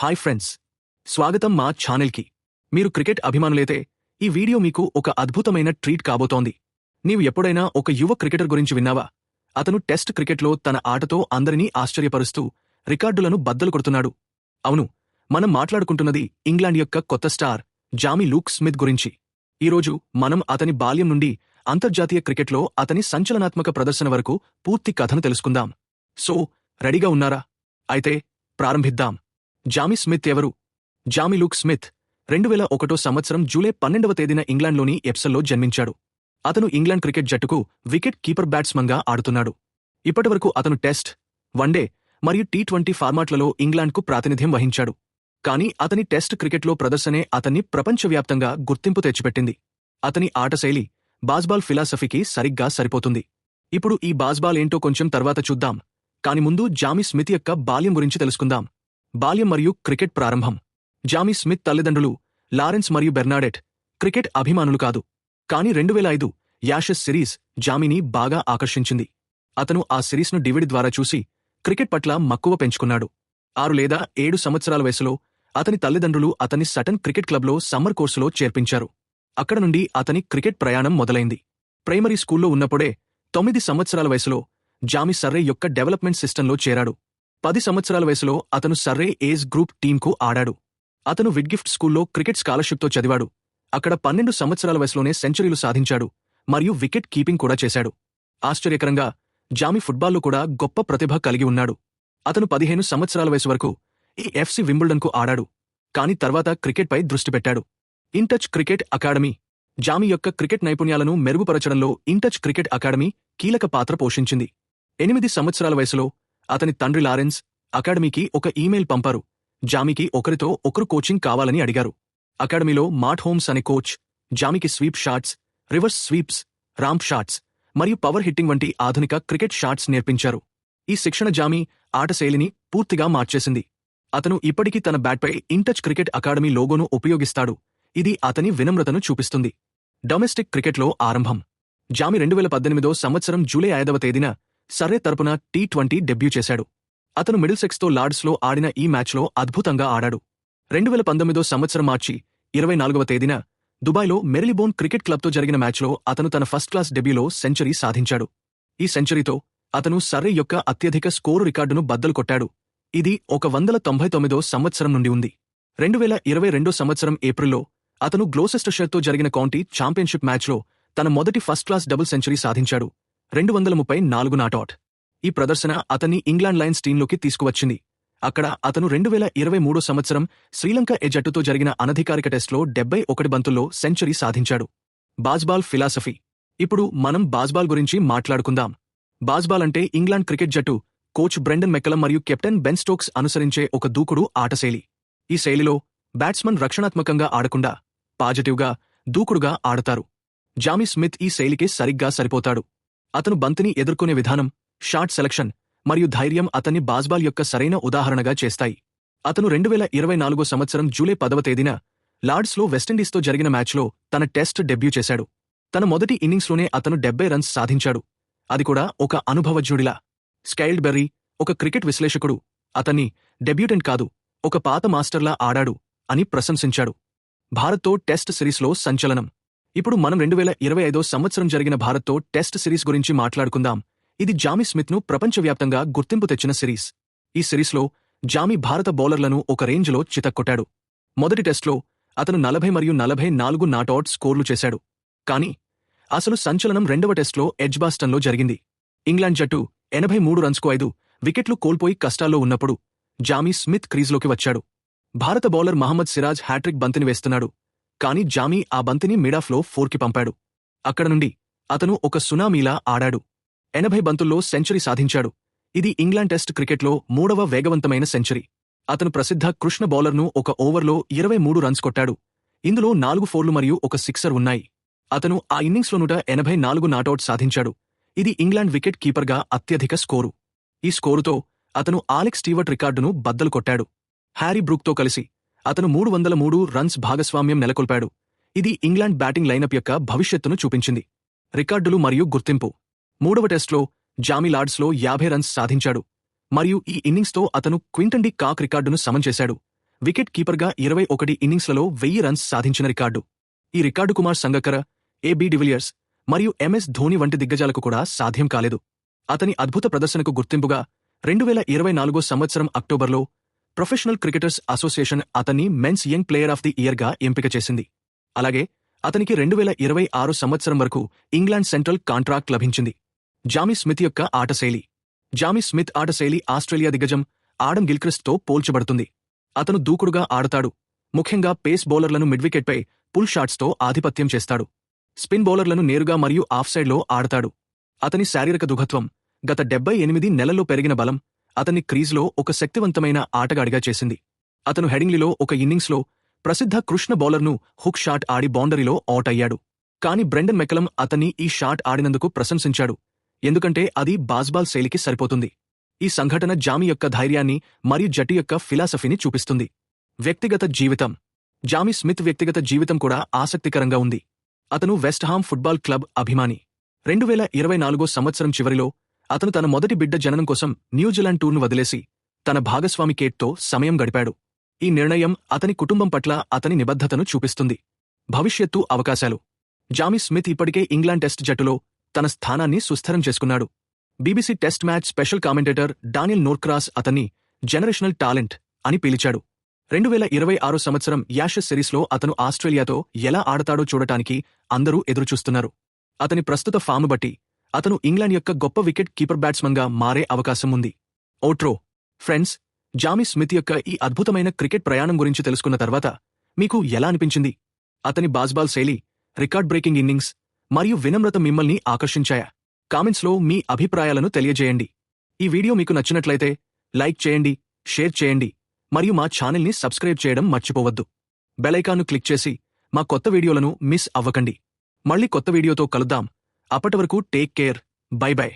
Hi friends. స్వాగతం మా ఛానల్కి. మీరు క్రికెట్ అభిమానులైతే ఈ వీడియో మీకు ఒక అద్భుతమైన ట్రీట్ కాబోతోంది. నీవు ఎప్పుడైనా ఒక యువ క్రికెటర్ గురించి విన్నావా? అతను టెస్ట్ క్రికెట్లో తన ఆటతో అందరినీ ఆశ్చర్యపరుస్తూ రికార్డులను బద్దలు కొడుతున్నాడు. అవును మనం మాట్లాడుకుంటున్నది ఇంగ్లాండ్ యొక్క కొత్త స్టార్ జామీ లూక్ స్మిత్ గురించి. ఈరోజు మనం అతని బాల్యం నుండి అంతర్జాతీయ క్రికెట్లో అతని సంచలనాత్మక ప్రదర్శన వరకు పూర్తి కథను తెలుసుకుందాం. సో రెడీగా ఉన్నారా? అయితే ప్రారంభిద్దాం. జామీ స్మిత్ ఎవరు? జామీ లూక్ స్మిత్ రెండు వేల ఒకటో సంవత్సరం జూలై పన్నెండవ తేదీన ఇంగ్లాండ్లోని ఎప్సల్లో జన్మించాడు. అతను ఇంగ్లాండ్ క్రికెట్ జట్టుకు వికెట్ కీపర్ బ్యాట్స్మన్గా ఆడుతున్నాడు. ఇప్పటివరకు అతను టెస్ట్ వన్డే మరియు టీ ట్వంటీ ఫార్మాట్లలో ఇంగ్లాండ్కు ప్రాతినిధ్యం వహించాడు. కానీ అతని టెస్ట్ క్రికెట్లో ప్రదర్శనే అతన్ని ప్రపంచవ్యాప్తంగా గుర్తింపు తెచ్చిపెట్టింది. అతని ఆటశైలి బాస్బాల్ ఫిలాసఫీకి సరిగ్గా సరిపోతుంది. ఇప్పుడు ఈ బాస్బాల్ ఏంటో కొంచెం తర్వాత చూద్దాం. కాని ముందు జామీ స్మిత్ యొక్క బాల్యం గురించి తెలుసుకుందాం. బాల్యం మరియు క్రికెట్ ప్రారంభం. జామీ స్మిత్ తల్లిదండ్రులు లారెన్స్ మరియు బెర్నాడెట్ క్రికెట్ అభిమానులు కాదు. కాని రెండు వేల ఐదు యాషెస్ సిరీస్ జామీని బాగా ఆకర్షించింది. అతను ఆ సిరీస్ను డివిడి ద్వారా చూసి క్రికెట్ పట్ల మక్కువ పెంచుకున్నాడు. ఆరు లేదా ఏడు సంవత్సరాల వయసులో అతని తల్లిదండ్రులు అతన్ని సటన్ క్రికెట్ క్లబ్లో సమ్మర్ కోర్సులో చేర్పించారు. అక్కడ నుండి అతని క్రికెట్ ప్రయాణం మొదలైంది. ప్రైమరీ స్కూల్లో ఉన్నప్పుడే తొమ్మిది సంవత్సరాల వయసులో జామి సర్రే యొక్క డెవలప్మెంట్ సిస్టంలో చేరాడు. పది సంవత్సరాల వయసులో అతను సర్రే ఏజ్ గ్రూప్ టీంకు ఆడాడు. అతను విడ్గిఫ్ట్ స్కూల్లో క్రికెట్ స్కాలర్షిప్తో చదివాడు. అక్కడ పన్నెండు సంవత్సరాల వయసులోనే సెంచరీలు సాధించాడు మరియు వికెట్ కీపింగ్ కూడా చేశాడు. ఆశ్చర్యకరంగా జామీ ఫుట్బాల్లో కూడా గొప్ప ప్రతిభ కలిగి ఉన్నాడు. అతను పదిహేను సంవత్సరాల వయసు వరకు ఈ ఎఫ్సి వింబుల్డన్కు ఆడాడు కాని తర్వాత క్రికెట్పై దృష్టి పెట్టాడు. In touch cricket academy Jamie యొక్క క్రికెట్ నైపుణ్యాలను మెరుగుపరచడంలో ఇంటచ్ క్రికెట్ అకాడమీ కీలక పాత్ర పోషించింది. ఎనిమిది సంవత్సరాల వయసులో అతని తండ్రి లారెన్స్ అకాడమీకి ఒక ఈమెయిల్ పంపారు. జామీకి ఒకరితో ఒకరు కోచింగ్ కావాలని అడిగారు. అకాడమీలో మాట్ హోమ్స్ అనే coach జామీకి sweep shots reverse sweeps ramp shots మరియు పవర్ హిట్టింగ్ వంటి ఆధునిక క్రికెట్ షాట్స్ నేర్పించారు. ఈ శిక్షణ జామీ ఆటశైలిని పూర్తిగా మార్చేసింది. అతను ఇప్పటికీ తన బ్యాట్పై ఇంటచ్ క్రికెట్ అకాడమీ లోగోను ఉపయోగిస్తాడు. ఇది అతని వినమ్రతను చూపిస్తుంది. డొమెస్టిక్ క్రికెట్లో ఆరంభం. జామి రెండు వేల పద్దెనిమిదో సంవత్సరం జూలై ఐదవ తేదీన సర్రే తరపున టీ ట్వంటీ డెబ్యూ చేశాడు. అతను మిడిల్ సెక్స్తో లార్డ్స్లో ఆడిన ఈ మ్యాచ్లో అద్భుతంగా ఆడాడు. రెండు వేల పంతొమ్మిదో సంవత్సరం మార్చి ఇరవై నాలుగవ తేదీన దుబాయ్లో మెరిలిబోన్ క్రికెట్ క్లబ్తో జరిగిన మ్యాచ్లో అతను తన ఫస్ట్ క్లాస్ డెబ్యూలో సెంచరీ సాధించాడు. ఈ సెంచరీతో అతను సర్రే యొక్క అత్యధిక స్కోరు రికార్డును బద్దలు కొట్టాడు. ఇది ఒక వందల తొంభై తొమ్మిదో సంవత్సరం నుండి ఉంది. రెండు వేల ఇరవై రెండో సంవత్సరం ఏప్రిల్లో అతను గ్లోసెస్టర్షర్తో జరిగిన కౌంటీ ఛాంపియన్షిప్ మ్యాచ్లో తన మొదటి ఫస్ట్ క్లాస్ డబుల్ సెంచరీ సాధించాడు. రెండు వందల ముప్పై నాలుగు నాటౌట్ ఈ ప్రదర్శన అతన్ని ఇంగ్లాండ్ లయన్స్ టీంలోకి తీసుకువచ్చింది. అక్కడ అతను రెండు వేల ఇరవై మూడో సంవత్సరం శ్రీలంక ఏ జట్టుతో జరిగిన అనధికారిక టెస్ట్లో డెబ్బై ఒకటి బంతుల్లో సెంచరీ సాధించాడు. Bazball philosophy. ఇప్పుడు మనం బాజ్బాల్ గురించి మాట్లాడుకుందాం. బాజ్బాల్ అంటే ఇంగ్లాండ్ క్రికెట్ జట్టు కోచ్ బ్రెండన్ మెక్కలం మరియు కెప్టెన్ బెన్ స్టోక్స్ అనుసరించే ఒక దూకుడు ఆటశైలి. ఈ శైలిలో బ్యాట్స్మన్ రక్షణాత్మకంగా ఆడకుండా పాజిటివ్గా దూకుడుగా ఆడతారు. జామీ స్మిత్ ఈ శైలికి సరిగ్గా సరిపోతాడు. అతను బంతిని ఎదుర్కొనే విధానం షాట్ సెలక్షన్ మరియు ధైర్యం అతన్ని బాజ్బాల్ యొక్క సరైన ఉదాహరణగా చేస్తాయి. అతను రెండు వేల ఇరవై నాలుగో సంవత్సరం జూలై పదవ తేదీన లార్డ్స్లో వెస్టిండీస్తో జరిగిన మ్యాచ్లో తన టెస్ట్ డెబ్యూ చేశాడు. తన మొదటి ఇన్నింగ్స్లోనే అతను డెబ్బై రన్స్ సాధించాడు. అది కూడా ఒక అనుభవజ్ఞుడిలా. స్కైల్డ్ బెర్రీ ఒక క్రికెట్ విశ్లేషకుడు అతన్ని డెబ్యూటెంట్ కాదు ఒక పాత మాస్టర్లా ఆడాడు అని ప్రశంసించాడు. భారత్తో టెస్ట్ సిరీస్లో సంచలనం. ఇప్పుడు మనం రెండు వేల ఇరవై ఐదో సంవత్సరం జరిగిన భారత్తో టెస్ట్ సిరీస్ గురించి మాట్లాడుకుందాం. ఇది జామీ స్మిత్ను ప్రపంచవ్యాప్తంగా గుర్తింపు తెచ్చిన సిరీస్. ఈ సిరీస్లో జామీ భారత బౌలర్లను ఒక రేంజ్లో చితక్కొట్టాడు. మొదటి టెస్ట్లో అతను నలభై మరియు నలభై నాలుగు నాటౌట్ స్కోర్లు చేశాడు. కానీ అసలు సంచలనం రెండవ టెస్ట్లో ఎడ్జ్బాస్టన్లో జరిగింది. ఇంగ్లాండ్ జట్టు ఎనభై మూడు రన్స్కు ఐదు వికెట్లు కోల్పోయి కష్టాల్లో ఉన్నప్పుడు జామీ స్మిత్ క్రీజ్లోకి వచ్చాడు. భారత బౌలర్ మహమ్మద్ సిరాజ్ హ్యాట్రిక్ బంతిని వేస్తున్నాడు. కాని జామీ ఆ బంతిని మిడాఫ్లో ఫోర్కి పంపాడు. అక్కడ నుండి అతను ఒక సునామీలా ఆడాడు. ఎనభై బంతుల్లో సెంచరీ సాధించాడు. ఇది ఇంగ్లాండ్ టెస్ట్ క్రికెట్లో మూడవ వేగవంతమైన సెంచరీ. అతను ప్రసిద్ధ కృష్ణ బౌలర్ను ఒక ఓవర్లో ఇరవై మూడు రన్స్ కొట్టాడు. ఇందులో నాలుగు ఫోర్లు మరియు ఒక సిక్సర్ ఉన్నాయి. అతను ఆ ఇన్నింగ్స్లో నూట ఎనభై నాలుగు నాటౌట్ సాధించాడు. ఇది ఇంగ్లాండ్ వికెట్ కీపర్గా అత్యధిక స్కోరు. ఈ స్కోరుతో అతను ఆలెక్స్ స్టీవర్ట్ రికార్డును బద్దలు కొట్టాడు. హ్యారీ బ్రూక్తో కలిసి అతను మూడు వందల మూడు రన్స్ భాగస్వామ్యం నెలకొల్పాడు. ఇది ఇంగ్లాండ్ బ్యాటింగ్ లైనప్ యొక్క భవిష్యత్తును చూపించింది. రికార్డులు మరియు గుర్తింపు. మూడవ టెస్ట్లో జామీ లార్డ్స్లో యాభై రన్స్ సాధించాడు. మరియు ఈ ఇన్నింగ్స్తో అతను క్వింటన్ డి కాక్ రికార్డును సమం చేశాడు. వికెట్ కీపర్గా ఇరవై ఒకటి ఇన్నింగ్స్లలో వెయ్యి రన్స్ సాధించిన రికార్డు. ఈ record Kumar Sangakkara AB de Villiers మరియు ఎంఎస్ ధోని వంటి దిగ్గజాలకు కూడా సాధ్యం కాలేదు. అతని అద్భుత ప్రదర్శనకు గుర్తింపుగా రెండు వేల ఇరవై నాలుగో సంవత్సరం అక్టోబర్లో ప్రొఫెషనల్ క్రికెటర్స్ అసోసియేషన్ అతన్ని men's young player of the ఇయర్గా ఎంపిక చేసింది. అలాగే అతనికి రెండు వేల ఇరవై ఆరు సంవత్సరం వరకు ఇంగ్లాండ్ సెంట్రల్ కాంట్రాక్ట్ లభించింది. జామీ స్మిత్ యొక్క ఆటశైలి. జామీ స్మిత్ ఆటశైలి ఆస్ట్రేలియా దిగ్గజం ఆడం గిల్క్రిస్ట్తో పోల్చబడుతుంది. అతను దూకుడుగా ఆడతాడు. ముఖ్యంగా పేస్ బౌలర్లను మిడ్వికెట్పై పుల్ షాట్స్తో ఆధిపత్యం చేస్తాడు. స్పిన్ బౌలర్లను నేరుగా మరియు ఆఫ్సైడ్లో ఆడతాడు. అతని శారీరక దుఘత్వం గత డెబ్బై ఎనిమిది నెలల్లో పెరిగిన బలం అతన్ని క్రీజ్లో ఒక శక్తివంతమైన ఆటగాడిగా చేసింది. అతను హెడింగ్లీలో ఒక ఇన్నింగ్స్లో ప్రసిద్ధ కృష్ణ బౌలర్ను హుక్ షాట్ ఆడి బౌండరీలో అవుట్ అయ్యాడు. కాని బ్రెండన్ మెకలం అతన్ని ఈ షాట్ ఆడినందుకు ప్రశంసించాడు. ఎందుకంటే అది బాస్బాల్ శైలికి సరిపోతుంది. ఈ సంఘటన జామి యొక్క ధైర్యాన్ని మరియు జట్టు యొక్క ఫిలాసఫీని చూపిస్తుంది. వ్యక్తిగత జీవితం. జామీ స్మిత్ వ్యక్తిగత జీవితం కూడా ఆసక్తికరంగా ఉంది. అతను వెస్ట్హామ్ ఫుట్బాల్ క్లబ్ అభిమాని. రెండు వేల ఇరవై నాలుగో సంవత్సరం చివరిలో అతను తన మొదటి బిడ్డ జననం కోసం న్యూజిలాండ్ టూర్ను వదిలేసి తన భాగస్వామి కేట్తో సమయం గడిపాడు. ఈ నిర్ణయం అతని కుటుంబం పట్ల అతని నిబద్ధతను చూపిస్తుంది. భవిష్యత్తు అవకాశాలు. జామీ స్మిత్ ఇప్పటికే ఇంగ్లాండ్ టెస్ట్ జట్టులో తన స్థానాన్ని సుస్థిరం చేసుకున్నాడు. BBC test match special commentator Daniel Norcross అతన్ని జనరేషనల్ టాలెంట్ అని పిలిచాడు. రెండు వేల ఇరవై ఆరు సంవత్సరం యాషెస్ సిరీస్లో అతను ఆస్ట్రేలియాతో ఎలా ఆడతాడో చూడటానికి అందరూ ఎదురుచూస్తున్నారు. అతని ప్రస్తుత ఫామ్ బట్టి అతను ఇంగ్లాండ్ యొక్క గొప్ప వికెట్ కీపర్ బ్యాట్స్మన్గా మారే అవకాశం ఉంది. ఓట్రో ఫ్రెండ్స్ జామీ స్మిత్ యొక్క ఈ అద్భుతమైన క్రికెట్ ప్రయాణం గురించి తెలుసుకున్న తర్వాత మీకు ఎలా అనిపించింది? అతని బాస్బాల్ శైలి రికార్డ్ బ్రేకింగ్ ఇన్నింగ్స్ మరియు వినమ్రత మిమ్మల్ని ఆకర్షించాయా? కామెంట్స్లో మీ అభిప్రాయాలను తెలియజేయండి. ఈ వీడియో మీకు నచ్చినట్లయితే లైక్ చేయండి షేర్ చేయండి మరియు మా ఛానల్ని సబ్స్క్రైబ్ చేయడం మర్చిపోవద్దు. బెలైకాన్ను క్లిక్ చేసి మా కొత్త వీడియోలను మిస్ అవ్వకండి. మళ్ళీ కొత్త వీడియోతో కలుద్దాం. అప్పటి వరకు టేక్ కేర్. By by.